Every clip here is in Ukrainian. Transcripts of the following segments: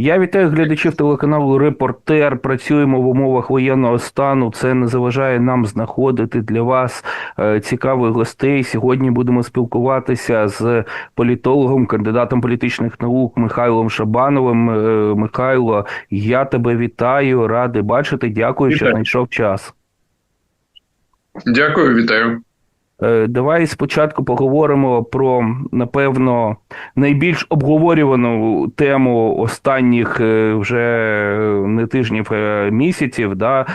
Я вітаю глядачів телеканалу Репортер. Працюємо в умовах воєнного стану. Це не заважає нам знаходити для вас е, цікавих гостей. Сьогодні будемо спілкуватися з політологом, кандидатом політичних наук Михайлом Шабановим. Е, Михайло, я тебе вітаю, радий бачити. Дякую, що знайшов час. Дякую, вітаю. Е, Давай спочатку поговоримо про, напевно, найбільш обговорювану тему останніх е, вже не тижнів, е, місяців. Да?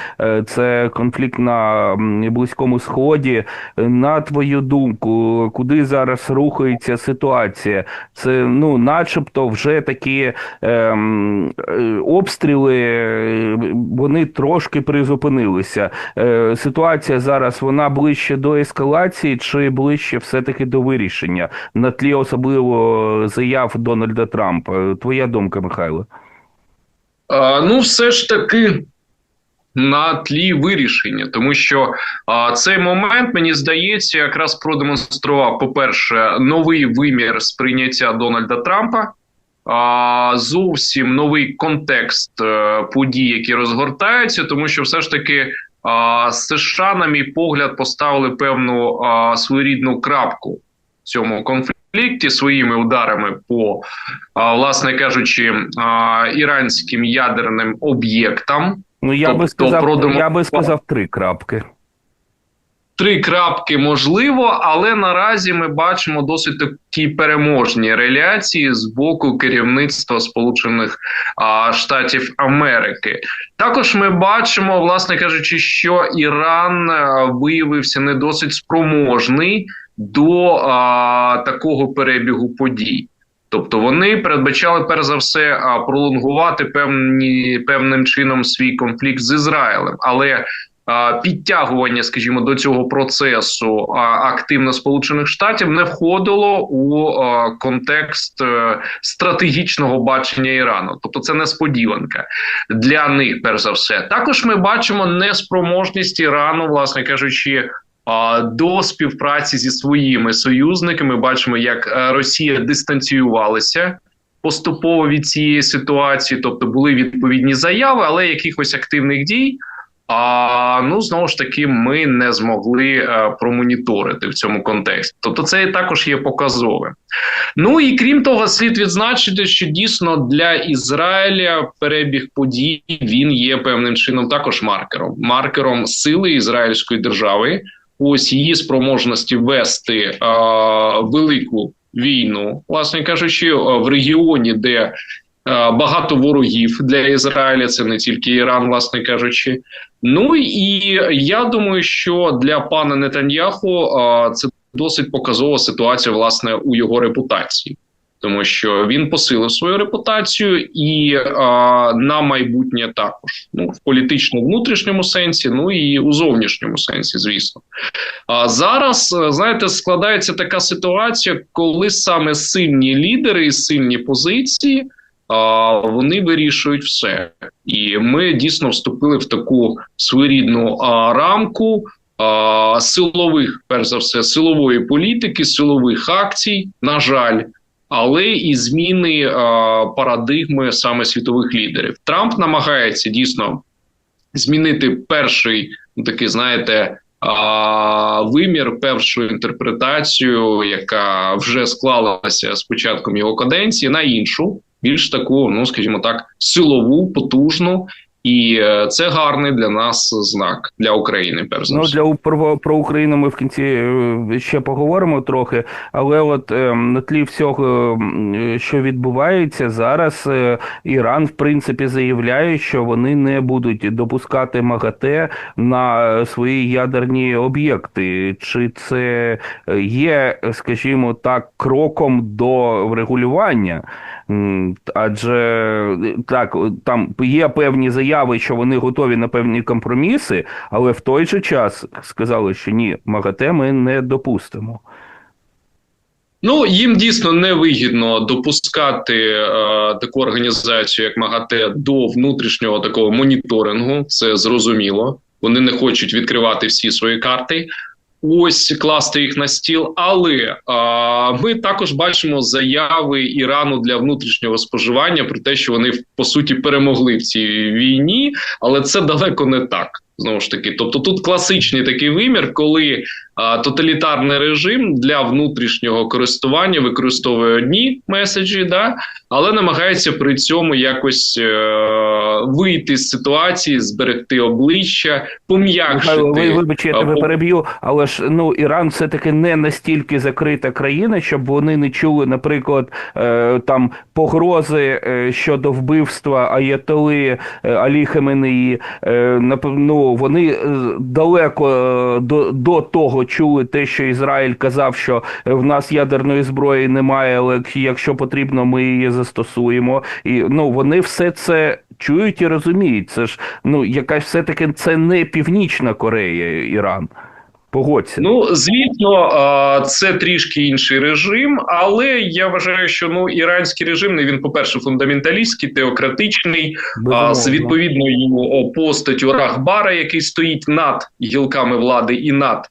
Це конфлікт на Близькому Сході. На твою думку, куди зараз рухається ситуація? Це, ну, начебто, вже такі ем, обстріли, вони трошки призупинилися. Е, Ситуація зараз вона ближче до ескалації чи ближче все-таки до вирішення на тлі особливо заяв Дональда Трампа? Твоя думка, Михайло? А, ну, все ж таки на тлі вирішення, тому що а, цей момент, мені здається, якраз продемонстрував, по-перше, новий вимір сприйняття Дональда Трампа. А, зовсім новий контекст е, подій, які розгортаються, тому що все ж таки а, США, на мій погляд, поставили певну своєрідну крапку в цьому конфлікті своїми ударами по, власне кажучи, іранським ядерним об'єктам. Ну я би Тобто сказав, продемо- я би сказав три крапки. Три крапки можливо, але наразі ми бачимо досить такі переможні реляції з боку керівництва Сполучених Штатів Америки. Також ми бачимо, власне кажучи, що Іран виявився не досить спроможний до а, такого перебігу подій. Тобто вони передбачали перш за все пролонгувати певні певним чином свій конфлікт з Ізраїлем, але підтягування, скажімо, до цього процесу активно Сполучених Штатів не входило у контекст е, стратегічного бачення Ірану. Тобто, це несподіванка для них, перш за все. Також ми бачимо неспроможність Ірану, власне кажучи. До співпраці зі своїми союзниками бачимо, як е, Росія дистанціювалася поступово від цієї ситуації, тобто були відповідні заяви, але якихось активних дій а ну знову ж таки, ми не змогли е, промоніторити в цьому контексті. Тобто, це також є показове. Ну і крім того, слід відзначити, що дійсно для Ізраїля перебіг подій він є певним чином також маркером, маркером сили ізраїльської держави. Ось її спроможності вести е, велику війну, власне кажучи, е, в регіоні, де багато ворогів для Ізраїля, це не тільки Іран, власне кажучи. Ну і я думаю, що для пана Нетаньяху це досить показова ситуація власне у його репутації, тому що він посилив свою репутацію і на майбутнє також ну в політичному внутрішньому сенсі, ну і у зовнішньому сенсі, звісно. А зараз знаєте, складається така ситуація, коли саме сильні лідери і сильні позиції. Вони вирішують все, і ми дійсно вступили в таку своєрідну рамку силових, перш за все, силової політики, силових акцій, на жаль, але і зміни а, парадигми саме світових лідерів. Трамп намагається дійсно змінити перший ну, такий, знаєте. А, вимір, першу інтерпретацію, яка вже склалася з початком його каденції, на іншу, більш таку, ну скажімо так, силову, потужну, і е, це гарний для нас знак для України. Перш за Ну, для про, про Україну ми в кінці е, ще поговоримо трохи, але от е, на тлі всього, е, що відбувається зараз, е, Іран в принципі заявляє, що вони не будуть допускати МАГАТЕ на свої ядерні об'єкти. Чи це є, скажімо так, кроком до врегулювання? Адже е, так, там є певні заяви, що вони готові на певні компроміси, але в той же час сказали, що ні, МАГАТЕ ми не допустимо. Ну їм дійсно невигідно допускати е, таку організацію, як МАГАТЕ, до внутрішнього такого моніторингу. Це зрозуміло. Вони не хочуть відкривати всі свої карти. Ось класти їх на стіл. Але а, ми також бачимо заяви Ірану для внутрішнього споживання про те, що вони по суті перемогли в цій війні, але це далеко не так. Знову ж таки, тобто тут класичний такий вимір, коли тоталітарний режим для внутрішнього користування використовує одні меседжі, да, але намагається при цьому якось е, вийти з ситуації, зберегти обличчя, пом'якшити. Ви вибачте, я тебе переб'ю, але ж ну Іран все таки не настільки закрита країна, щоб вони не чули, наприклад, е, там погрози е, щодо вбивства Аятоли е, Алі Хаменеї. Е, ну, вони е, далеко е, до, до того чули те, що Ізраїль казав, що в нас ядерної зброї немає, але якщо потрібно, ми її застосуємо. І ну вони все це чують і розуміють. Це ж ну якась все таки це не Північна Корея, Іран. Погодься. Ну, звісно, це трішки інший режим, але я вважаю, що ну іранський режим не він, по-перше, фундаменталістський, теократичний, а, з відповідною постаттю Рахбара, який стоїть над гілками влади і над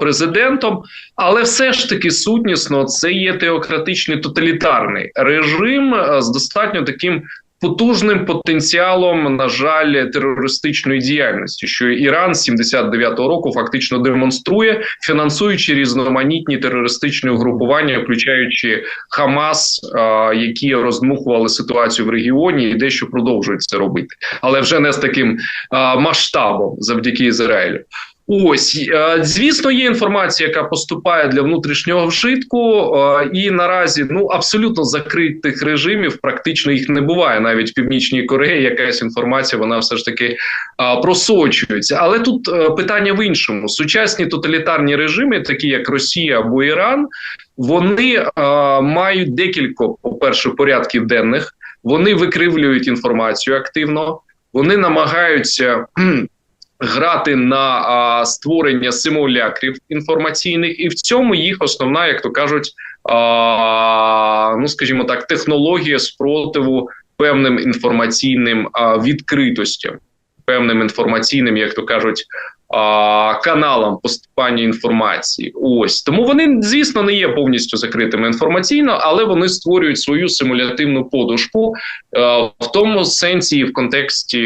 президентом. Але все ж таки сутнісно це є теократичний тоталітарний режим з достатньо таким. Потужним потенціалом, на жаль, терористичної діяльності, що Іран з 79-го року фактично демонструє, фінансуючи різноманітні терористичні угрупування, включаючи Хамас, а, які роздмухували ситуацію в регіоні, і дещо продовжують це робити, але вже не з таким масштабом завдяки Ізраїлю. Ось е, звісно, є інформація, яка поступає для внутрішнього вжитку, е, і наразі ну абсолютно закритих режимів практично їх не буває. Навіть в північній Кореї якась інформація вона все ж таки е, просочується. Але тут питання в іншому: сучасні тоталітарні режими, такі як Росія або Іран, вони мають декілька, по перше, порядків денних. Вони викривлюють інформацію активно, вони намагаються. Грати на а, створення симулякрів інформаційних, і в цьому їх основна, як то кажуть, а, ну скажімо так, технологія спротиву певним інформаційним а, відкритостям, певним інформаційним, як то кажуть, каналам поступання інформації. Ось тому вони, звісно, не є повністю закритими інформаційно, але вони створюють свою симулятивну подушку е, в тому сенсі, і в контексті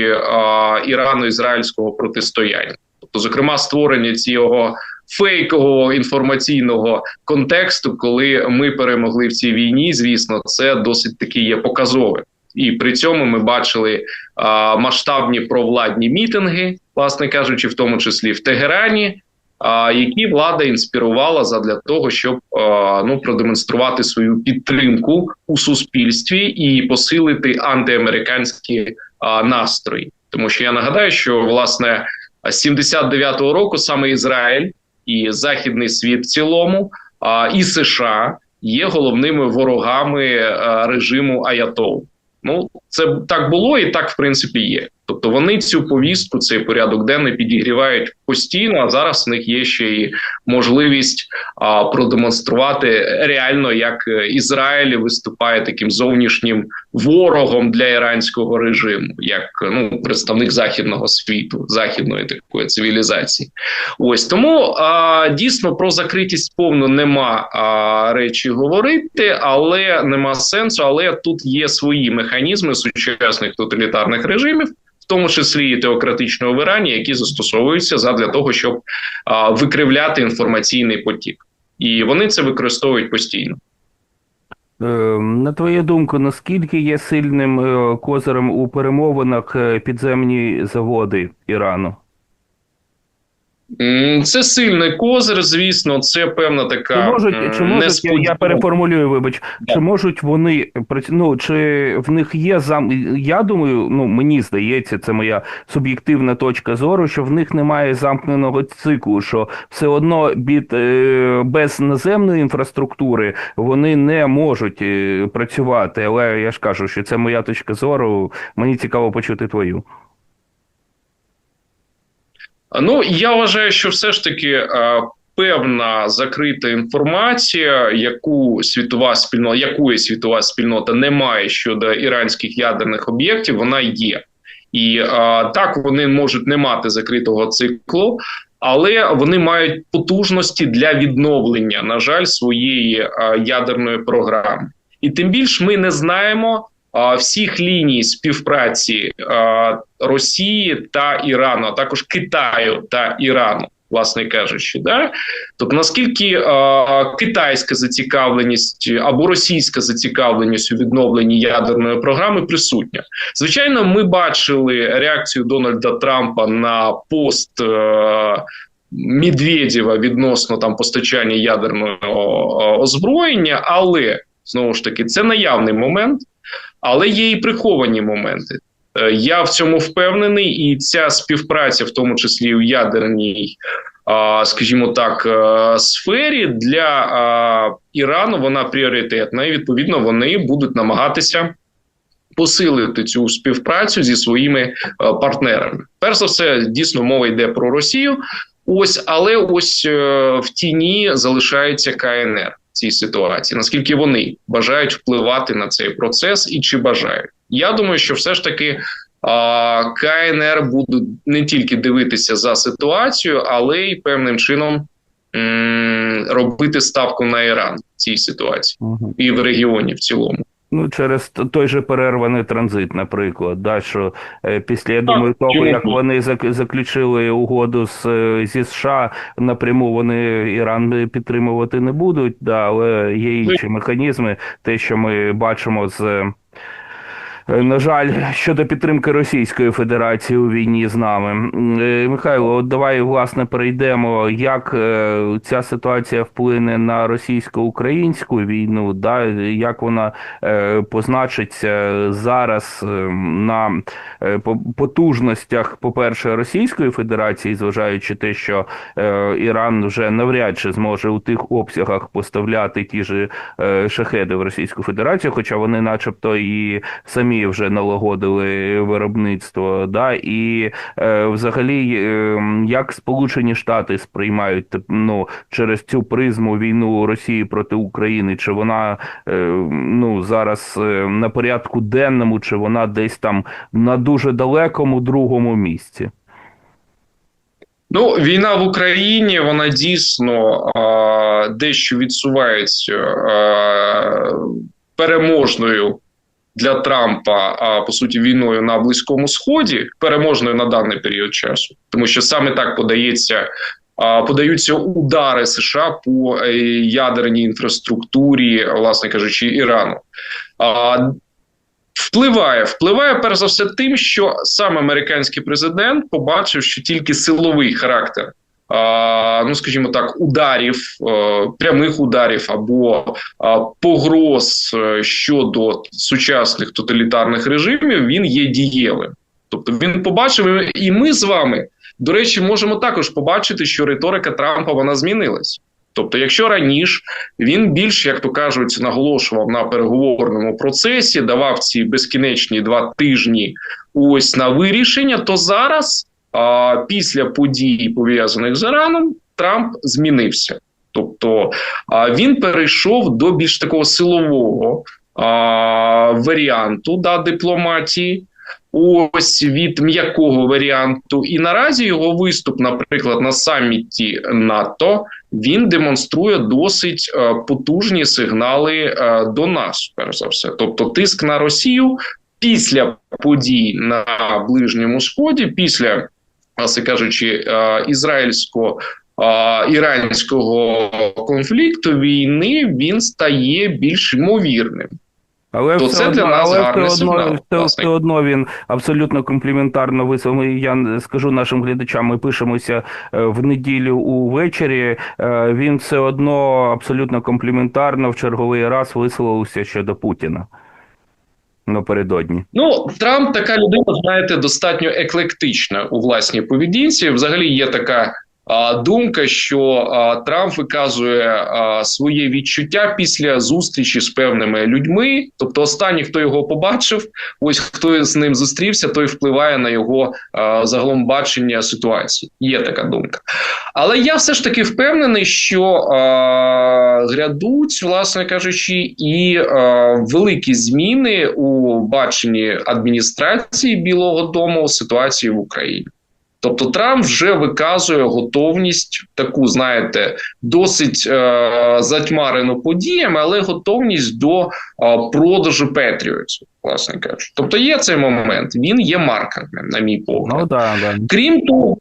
ірано-ізраїльського протистояння. Тобто, зокрема, створення цього фейкового інформаційного контексту, коли ми перемогли в цій війні, звісно, це досить таки є показовим. І при цьому ми бачили а, масштабні провладні мітинги, власне кажучи, в тому числі в Тегерані, а, які влада інспірувала задля того, щоб а, ну продемонструвати свою підтримку у суспільстві і посилити антиамериканські а, настрої. Тому що я нагадаю, що власне з 79-го року саме Ізраїль і західний світ в цілому, а, і США є головними ворогами а, режиму Аятол. Ну, це так було і так в принципі є. Тобто вони цю повістку, цей порядок денний підігрівають постійно. А зараз в них є ще і можливість а, продемонструвати реально, як е, Ізраїль виступає таким зовнішнім ворогом для іранського режиму, як ну представник західного світу, західної такої цивілізації. Ось тому а, дійсно про закритість повну нема а, речі говорити, але нема сенсу. Але тут є свої механізми сучасних тоталітарних режимів. Тому числі і теократичного в Ірані, які застосовуються задля того, щоб а, викривляти інформаційний потік, і вони це використовують постійно. Е, На твою думку, наскільки є сильним е, козирем у перемовинах е, підземні заводи Ірану? Це сильний козир, звісно, це певна така Чи можуть, чи можуть я, я переформулюю, вибач, Да. чи можуть вони ну, чи в них є зам. Я думаю, ну мені здається, це моя суб'єктивна точка зору, що в них немає замкненого циклу, що все одно від, е, без наземної інфраструктури вони не можуть е, працювати. Але я ж кажу, що це моя точка зору. Мені цікаво почути твою. Ну я вважаю, що все ж таки е, певна закрита інформація, яку світова спільнота, якої світова спільнота не має щодо іранських ядерних об'єктів, вона є. І е, так вони можуть не мати закритого циклу, але вони мають потужності для відновлення, на жаль, своєї а, ядерної програми. І тим більш ми не знаємо а, всіх ліній співпраці Росії та Ірану, а також Китаю та Ірану, власне кажучи, да тобто наскільки китайська зацікавленість або російська зацікавленість у відновленні ядерної програми присутня. Звичайно, ми бачили реакцію Дональда Трампа на пост. Е, Медведєва відносно там постачання ядерного озброєння, але знову ж таки це наявний момент, але є і приховані моменти. Е, Я в цьому впевнений, і ця співпраця, в тому числі у ядерній, скажімо так, е, сфері для Ірану вона пріоритетна, і відповідно вони будуть намагатися посилити цю співпрацю зі своїми е, партнерами. Перш за все, дійсно мова йде про Росію. Ось, але ось в тіні залишається КНР в цій ситуації. Наскільки вони бажають впливати на цей процес і чи бажають? Я думаю, що все ж таки а, КНР будуть не тільки дивитися за ситуацію, але й певним чином м- робити ставку на Іран в цій ситуації Угу. і в регіоні в цілому. Ну, через той же перерваний транзит, наприклад, да, що е, після, я Так, думаю, того, як вони зак- заключили угоду з, е, зі США, напряму вони Іран підтримувати не будуть, да, але є інші механізми, те, що ми бачимо з. Е, На жаль, щодо підтримки Російської Федерації у війні з нами, е, Михайло, от давай власне перейдемо, як е, ця ситуація вплине на російсько-українську війну, да, як вона позначиться зараз на потужностях, по-перше, Російської Федерації, зважаючи те, що Іран вже навряд чи зможе у тих обсягах поставляти ті ж шахеди в Російську Федерацію, хоча вони, начебто, і самі вже налагодили виробництво, да, і е, взагалі, е, як Сполучені Штати сприймають ну, через цю призму війну Росії проти України, чи вона е, ну, зараз е, на порядку денному, чи вона десь там на дуже далекому другому місці? Ну, війна в Україні вона дійсно а, дещо відсувається а, переможною для Трампа, а по суті, війною на Близькому Сході, переможною на даний період часу, тому що саме так подається. Подаються удари США по е, ядерній інфраструктурі, власне кажучи, Ірану. Впливає, впливає перш за все тим, що сам американський президент побачив, що тільки силовий характер, ну скажімо так, ударів, е, прямих ударів або погроз е, щодо сучасних тоталітарних режимів, він є дієвим. Тобто він побачив, і ми з вами, до речі, можемо також побачити, що риторика Трампа вона змінилась. Тобто, якщо раніше він більш, як то кажуть, наголошував на переговорному процесі, давав ці безкінечні два тижні ось на вирішення, то зараз, після подій, пов'язаних з Іраном, Трамп змінився. Тобто він перейшов до більш такого силового варіанту да, дипломатії. Ось від м'якого варіанту, і наразі його виступ, наприклад, на саміті НАТО, він демонструє досить е, потужні сигнали е, до нас, перш за все. Тобто, тиск на Росію після подій на Ближньому Сході, після, власне кажучи, е, ізраїльсько іранського конфлікту війни він стає більш ймовірним. Але То все це одно, для нас але гарний все одно, все, все одно він абсолютно компліментарно висловив. Я скажу нашим глядачам, ми пишемося е, в неділю увечері. Е, Він все одно абсолютно компліментарно в черговий раз висловився щодо Путіна. Напередодні. Ну, Трамп така людина, знаєте, достатньо еклектична у власній поведінці. Взагалі є така думка, що Трамп виказує своє відчуття після зустрічі з певними людьми. Тобто, останній, хто його побачив, ось хто з ним зустрівся, той впливає на його загалом бачення ситуації. Є така думка. Але я все ж таки впевнений, що грядуть, власне кажучи, і великі зміни у баченні адміністрації Білого Дому ситуації в Україні. Тобто Трамп вже виказує готовність таку, знаєте, досить е, затьмарену подіями, але готовність до е, продажу Петріотів, власне кажучи. Тобто є цей момент, він є маркерним, на мій погляд. Ну так, да. Крім того,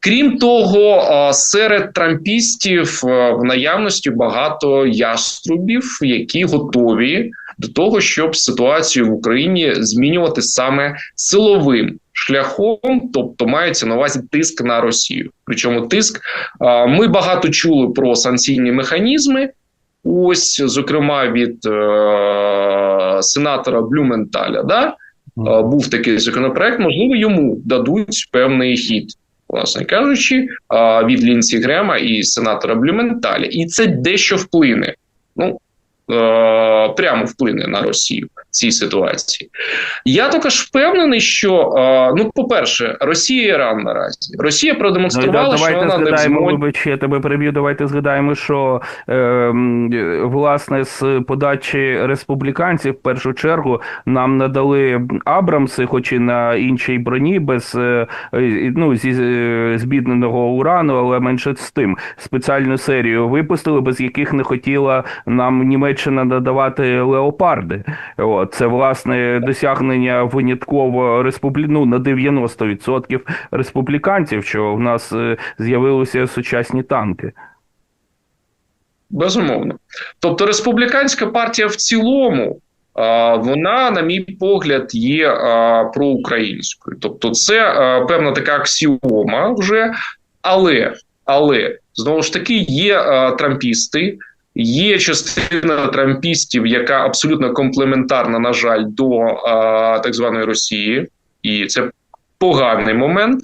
крім того, а, серед трампістів а, в наявності багато яструбів, які готові до того, щоб ситуацію в Україні змінювати саме силовим шляхом, тобто мається на увазі тиск на Росію. Причому тиск ми багато чули про санкційні механізми. Ось, зокрема, від е- сенатора Блюменталя, да? Е, був такий законопроект, можливо, йому дадуть певний хід, власне кажучи, е, від Лінсі Грема і сенатора Блюменталя. І це дещо вплине. Ну, е, прямо вплине на Росію цій ситуації. Я також впевнений, що е, ну, по-перше, Росія і Іран наразі. Росія Ну, продемонструвала, що вона не в вибач, я тебе переб'ю, давайте згадаємо, що е, власне з подачі республіканців в першу чергу нам надали Абрамси, хоч і на іншій броні, без е, е, ну, зі е, збідненого урану, але менше з тим. Спеціальну серію випустили, без яких не хотіла нам Німеччина надавати леопарди. От, це власне досягнення винятково республі... ну, на 90% республіканців, що в нас е, з'явилися сучасні танки. Безумовно. Тобто республіканська партія в цілому, вона, на мій погляд, є а, проукраїнською. Тобто, це а, певна така аксіома вже, але, але знову ж таки є а, трампісти. Є частина трампістів, яка абсолютно комплементарна, на жаль, до а, так званої Росії, і це поганий момент.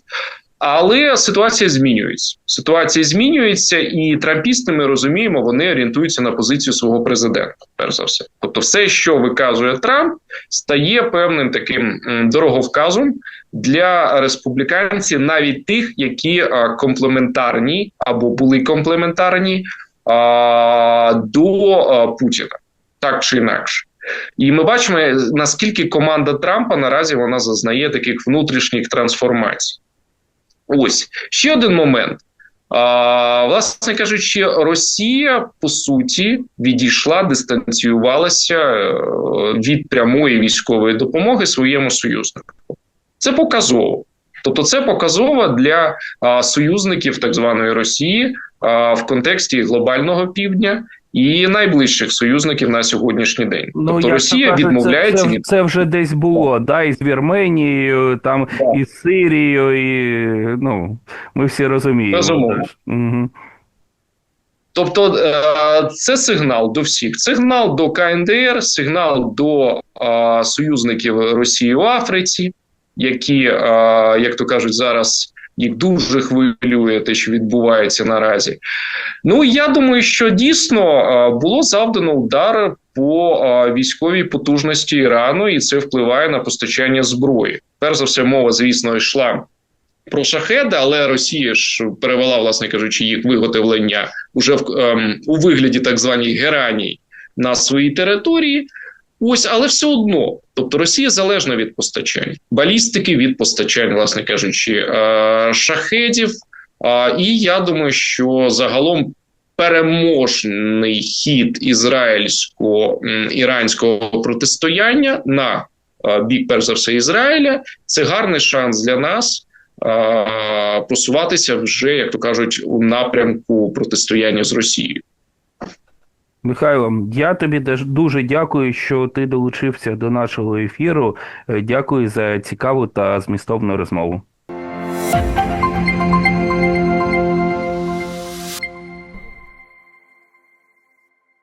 Але ситуація змінюється. Ситуація змінюється, і трампісти, ми розуміємо, вони орієнтуються на позицію свого президента. Перш за все, тобто, все, що виказує Трамп, стає певним таким дороговказом для республіканців, навіть тих, які комплементарні або були комплементарні до Путіна, так чи інакше. І ми бачимо, наскільки команда Трампа наразі вона зазнає таких внутрішніх трансформацій. Ось ще один момент. А, власне кажучи, Росія по суті відійшла, дистанціювалася е, від прямої військової допомоги своєму союзнику. Це показово. Тобто, це показово для а, союзників так званої Росії а, в контексті глобального півдня і найближчих союзників на сьогоднішній день. тобто Росія кажуть, відмовляється це, це, це вже десь було, да, і з Вірменією, там, Так. і з Сирією, і ну, ми всі розуміємо. Безумовно. Угу. Тобто е, це сигнал до всіх. Сигнал до КНДР, сигнал до союзників Росії в Африці, які, е, як то кажуть, зараз їх дуже хвилює те, що відбувається наразі. Ну я думаю, що дійсно е, було завдано удар по е, військовій потужності Ірану, і це впливає на постачання зброї. Перш за все, мова, звісно, йшла. Про шахеди, але Росія ж перевела, власне кажучи, їх виготовлення уже в ем, у вигляді так званих гераній на своїй території. Ось, але все одно, тобто Росія залежна від постачань, балістики від постачань, власне кажучи, е, шахедів. І я думаю, що загалом переможний хід ізраїльсько-іранського протистояння на е, бік, перш за все, Ізраїля, це гарний шанс для нас. е, Просуватися вже, як то кажуть, у напрямку протистояння з Росією. Михайло, я тобі дуже дякую, що ти долучився до нашого ефіру. Е, Дякую за цікаву та змістовну розмову.